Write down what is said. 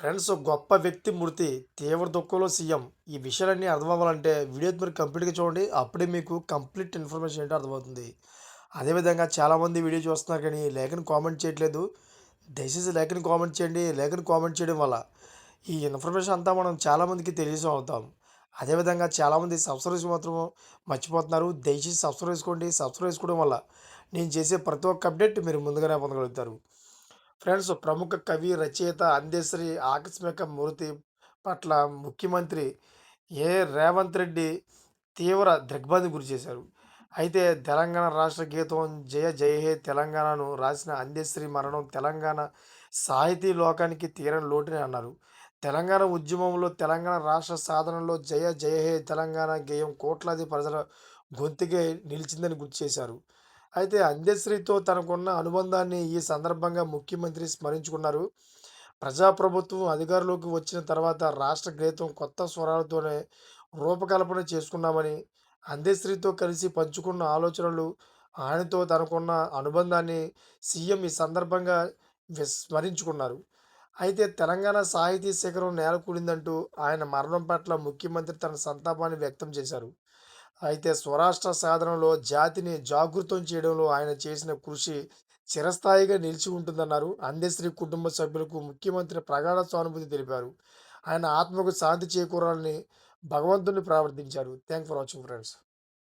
Friends గొప్ప వ్యక్తి మృతి తీవ్ర దుఃఖంలో సీఎం. ఈ విషయాలన్నీ అర్థం అవ్వాలంటే వీడియో మీరు కంప్లీట్గా చూడండి అప్పుడే మీకు కంప్లీట్ ఇన్ఫర్మేషన్ ఏంటో అర్థమవుతుంది. అదేవిధంగా చాలామంది వీడియో చూస్తున్నారు కానీ లేఖని కామెంట్ చేయట్లేదు. దయచేసి లేఖని కామెంట్ చేయండి లేఖని కామెంట్ చేయడం వల్ల ఈ ఇన్ఫర్మేషన్ అంతా మనం చాలామందికి తెలియజేసం అవుతాం. అదేవిధంగా చాలామంది సబ్స్క్రైబ్ మాత్రం మర్చిపోతున్నారు. దయచేసి సబ్స్క్రైబ్ చేసుకోండి. సబ్స్క్రైబ్ చేసుకోవడం వల్ల నేను చేసే ప్రతి ఒక్క అప్డేట్ మీరు ముందుగానే పొందగలుగుతారు. ఫ్రెండ్స్ ప్రముఖ కవి రచయిత అందశ్రీ ఆకస్మిక మృతి పట్ల ముఖ్యమంత్రి ఏ. రేవంత్ రెడ్డి తీవ్ర దిగ్బంధి గురి చేశారు. అయితే తెలంగాణ రాష్ట్ర గీతం జయ జయ హే తెలంగాణను రాసిన అందశ్రీ మరణం తెలంగాణ సాహితీ లోకానికి తీరని లోటుని అన్నారు. తెలంగాణ ఉద్యమంలో తెలంగాణ రాష్ట్ర సాధనలో జయ జయ హే తెలంగాణ గేయం కోట్లాది ప్రజల గొంతుకే నిలిచిందని గుర్తు చేశారు. అయితే అందశ్రీతో తనకున్న అనుబంధాన్ని ఈ సందర్భంగా ముఖ్యమంత్రి స్మరించుకున్నారు. ప్రజాప్రభుత్వం అధికారంలోకి వచ్చిన తర్వాత రాష్ట్ర గీతం కొత్త స్వరాలతోనే రూపకల్పన చేసుకున్నామని అందశ్రీతో కలిసి పంచుకున్న ఆలోచనలు ఆయనతో తనకున్న అనుబంధాన్ని సీఎం ఈ సందర్భంగా విస్మరించుకున్నారు అయితే తెలంగాణ సాహితీ శిఖరం నేలకూలిందంటూ ఆయన మరణం పట్ల ముఖ్యమంత్రి తన సంతాపాన్ని వ్యక్తం చేశారు. అయితే స్వరాష్ట్ర సాధనలో జాతిని జాగృతం చేయడంలో ఆయన చేసిన కృషి చిరస్థాయిగా నిలిచి ఉంటుందన్నారు. అందశ్రీ కుటుంబ సభ్యులకు ముఖ్యమంత్రి ప్రగాఢ సానుభూతి తెలిపారు. ఆయన ఆత్మకు శాంతి చేకూరాలని భగవంతుని ప్రార్థించారు. Thank for watching friends.